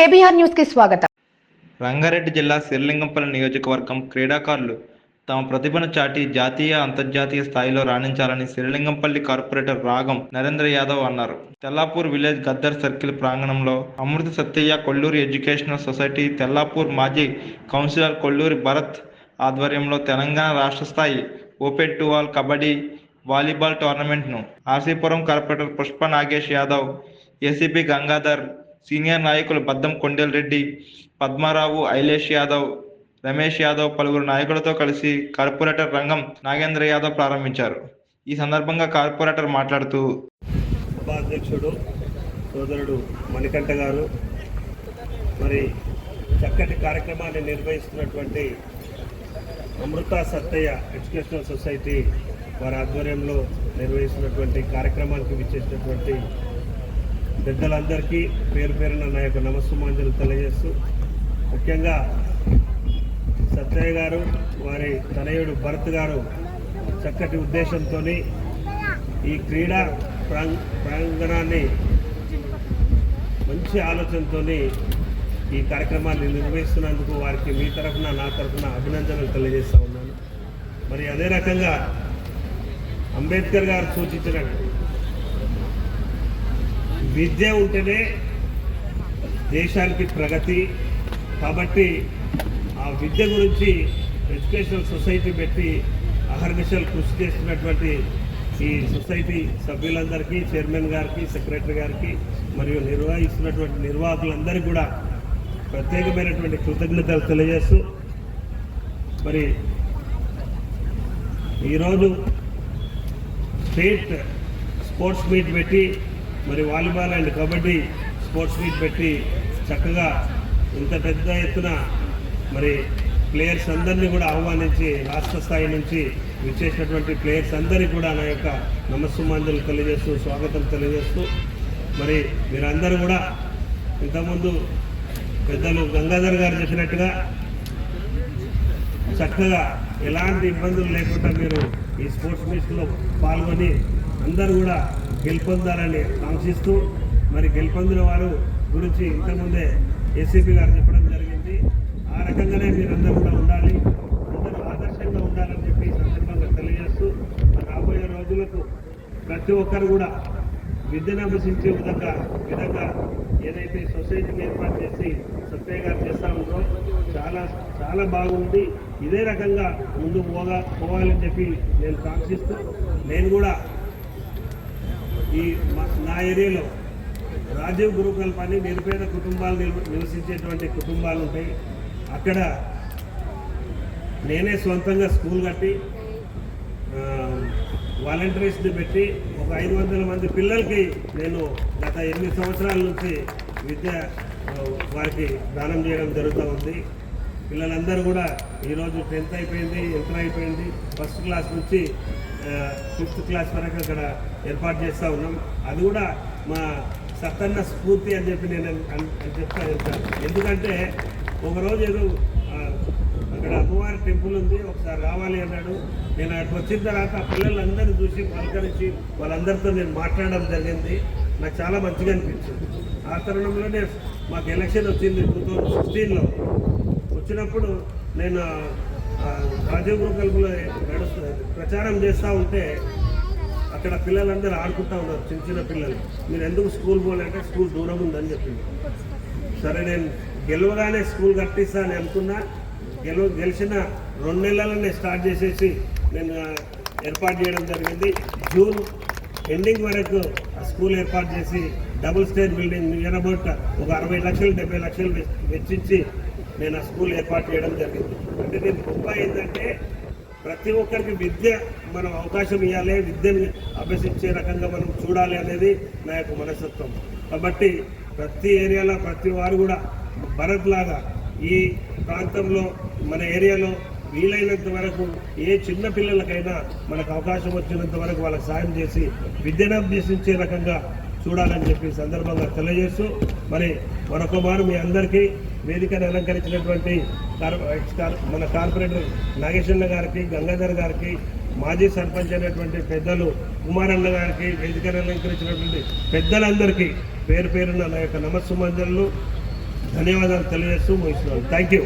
KBR న్యూస్కి స్వాగతం. రంగారెడ్డి జిల్లా శ్రీలింగంపల్లి నియోజకవర్గం క్రీడాకారులు తమ ప్రతిభను చాటి జాతీయ అంతర్జాతీయ స్థాయిలో రాణించాలని శ్రీలింగంపల్లి కార్పొరేటర్ రాగం నరేంద్ర యాదవ్ అన్నారు. తెల్లాపూర్ విలేజ్ గద్దర్ సర్కిల్ ప్రాంగణంలో అమృత సత్యయ్య కొల్లూరి ఎడ్యుకేషనల్ సొసైటీ తెల్లాపూర్ మాజీ కౌన్సిలర్ కొల్లూరి భరత్ ఆధ్వర్యంలో తెలంగాణ రాష్ట్ర స్థాయి open to all kabaddi volleyball టోర్నమెంట్ను RC Puram corporator Pushpa Nagesh Yadav ACP Gangadhar senior నాయకులు బద్దం కొండెల్ రెడ్డి పద్మారావు ఐలేష్ యాదవ్ రమేష్ యాదవ్ పలువురు నాయకులతో కలిసి కార్పొరేటర్ రంగం నాగేంద్ర యాదవ్ ప్రారంభించారు. ఈ సందర్భంగా కార్పొరేటర్ మాట్లాడుతూ ఉపాధ్యక్షుడు సోదరుడు మణికంఠ గారు మరి చక్కటి కార్యక్రమాన్ని నిర్వహిస్తున్నటువంటి అమృత సత్తయ్య ఎడ్యుకేషనల్ సొసైటీ వారి ఆధ్వర్యంలో నిర్వహిస్తున్నటువంటి కార్యక్రమానికి విచ్చేసినటువంటి పెద్దలందరికీ పేరు పేరున నా యొక్క నమస్సుమాంజలు తెలియజేస్తూ ముఖ్యంగా సత్తయ్య గారు వారి తనయుడు భరత్ గారు చక్కటి ఉద్దేశంతో ఈ క్రీడా ప్రాంగణాన్ని మంచి ఆలోచనతో ఈ కార్యక్రమాన్ని నిర్వహిస్తున్నందుకు వారికి మీ తరఫున నా తరఫున అభినందనలు తెలియజేస్తూ ఉన్నాను. మరి అదే రకంగా అంబేద్కర్ గారు సూచించినట్టు విద్య ఉంటేనే దేశానికి ప్రగతి. కాబట్టి ఆ విద్య గురించి ఎడ్యుకేషనల్ సొసైటీ పెట్టి అహర్నిశలు కృషి చేస్తున్నటువంటి ఈ సొసైటీ సభ్యులందరికీ చైర్మన్ గారికి సెక్రటరీ గారికి మరియు నిర్వహిస్తున్నటువంటి నిర్వాహకులందరికీ కూడా ప్రత్యేకమైనటువంటి కృతజ్ఞతలు తెలియజేస్తూ మరి ఈరోజు స్టేట్ స్పోర్ట్స్ మీట్ పెట్టి మరి volleyball and kabaddi sports meet పెట్టి చక్కగా ఇంత పెద్ద ఎత్తున మరి ప్లేయర్స్ అందరినీ కూడా ఆహ్వానించి రాష్ట్ర స్థాయి నుంచి విచ్చేసినటువంటి ప్లేయర్స్ అందరికీ కూడా నా యొక్క నమస్సుమాంజలు తెలియజేస్తూ స్వాగతం తెలియజేస్తూ మరి మీరందరూ కూడా ఇంతకుముందు పెద్దలు గంగాధర్ గారు చెప్పినట్టుగా చక్కగా ఎలాంటి ఇబ్బందులు లేకుండా మీరు ఈ స్పోర్ట్స్ మీట్స్లో పాల్గొని అందరూ కూడా గెలుపొందాలని ఆశిస్తూ మరి గెలుపొందిన వారు గురించి ఇంతకుముందే ఏసీపీ గారు చెప్పడం జరిగింది. ఆ రకంగానే మీరందరూ కూడా ఉండాలి. అందరూ ఆదర్శంగా ఉండాలని చెప్పి సందర్భంగా తెలియజేస్తూ రాబోయే రోజులకు ప్రతి ఒక్కరు కూడా విద్యను అభ్యసించే విధంగా విధంగా ఏదైతే సొసైటీని ఏర్పాటు చేసి సత్య గారు చేస్తా ఉందో చాలా చాలా బాగుంది. ఇదే రకంగా ముందుకు పోగా పోవాలని చెప్పి నేను కాంక్షిస్తూ నేను కూడా ఈ నా ఏరియాలో రాజీవ్ గురుకుల పని నిరుపేద కుటుంబాలు నివసించేటువంటి కుటుంబాలు ఉంటాయి. అక్కడ నేనే సొంతంగా స్కూల్ కట్టి వాలంటీర్స్ని పెట్టి ఒక ఐదు వందల మంది పిల్లలకి నేను గత ఎనిమిది సంవత్సరాల నుంచి విద్య వారికి దానం చేయడం జరుగుతూ ఉంది. పిల్లలందరూ కూడా ఈరోజు టెన్త్ అయిపోయింది ఇంటర్ అయిపోయింది ఫస్ట్ క్లాస్ నుంచి ఫిఫ్త్ క్లాస్ వరకు అక్కడ ఏర్పాటు చేస్తూ ఉన్నాం. అది కూడా మా సత్తన్న స్ఫూర్తి అని చెప్పి నేను చెప్తా చెప్తాను ఎందుకంటే ఒకరోజు ఏదో అక్కడ అమ్మవారి టెంపుల్ ఉంది ఒకసారి రావాలి అన్నాడు. నేను అక్కడికి వచ్చిన తర్వాత ఆ పిల్లలందరినీ చూసి పలకరించి వాళ్ళందరితో నేను మాట్లాడడం జరిగింది. నాకు చాలా మంచిగా అనిపించింది. ఆ తరుణంలోనే మాకు ఎలక్షన్ వచ్చింది టూ థౌజండ్ సిక్స్టీన్లో. వచ్చినప్పుడు నేను ఆ, రాజీవ్ నడుస్తూ ప్రచారం చేస్తూ ఉంటే అక్కడ పిల్లలందరూ ఆడుకుంటా ఉన్నారు చిన్న చిన్న పిల్లలు. మీరు ఎందుకు స్కూల్ పోలంటే స్కూల్ దూరం ఉందని చెప్పింది. సరే నేను గెలవగానే స్కూల్ కట్టిస్తా అని అనుకున్నా. గెలవ గెలిచిన రెండు నెలలనే స్టార్ట్ చేసేసి నేను ఏర్పాటు చేయడం జరిగింది. జూన్ ఎండింగ్ వరకు ఆ స్కూల్ ఏర్పాటు చేసి double stair building near about ఒక అరవై లక్షలు డెబ్బై లక్షలు వెచ్చించి నేను ఆ స్కూల్ ఏర్పాటు చేయడం జరిగింది. అంటే నేను గొప్ప ఏంటంటే ప్రతి ఒక్కరికి విద్య మనం అవకాశం ఇవ్వాలి విద్యను అభ్యసించే రకంగా మనం చూడాలి అనేది నా యొక్క మనస్తత్వం. కాబట్టి ప్రతి ఏరియాలో ప్రతి వారు కూడా భరత్ లాగా ఈ ప్రాంతంలో మన ఏరియాలో వీలైనంత వరకు ఏ చిన్న పిల్లలకైనా మనకు అవకాశం వచ్చినంత వరకు వాళ్ళకి సాయం చేసి విద్యను అభ్యసించే రకంగా చూడాలని చెప్పి సందర్భంగా తెలియజేస్తూ మరి మరొక మారు మీ అందరికీ వేదికను అలంకరించినటువంటి కార్- కార్- మన కార్పొరేటర్ నాగేశ్వరన్న గారికి గంగాధర్ గారికి మాజీ సర్పంచ్ అయినటువంటి పెద్దలు కుమారన్న గారికి వేదికను అలంకరించినటువంటి పెద్దలందరికీ పేరు పేరున నా యొక్క నమస్సుమంజలు ధన్యవాదాలు తెలియజేస్తూ ముగిస్తున్నాను. Thank you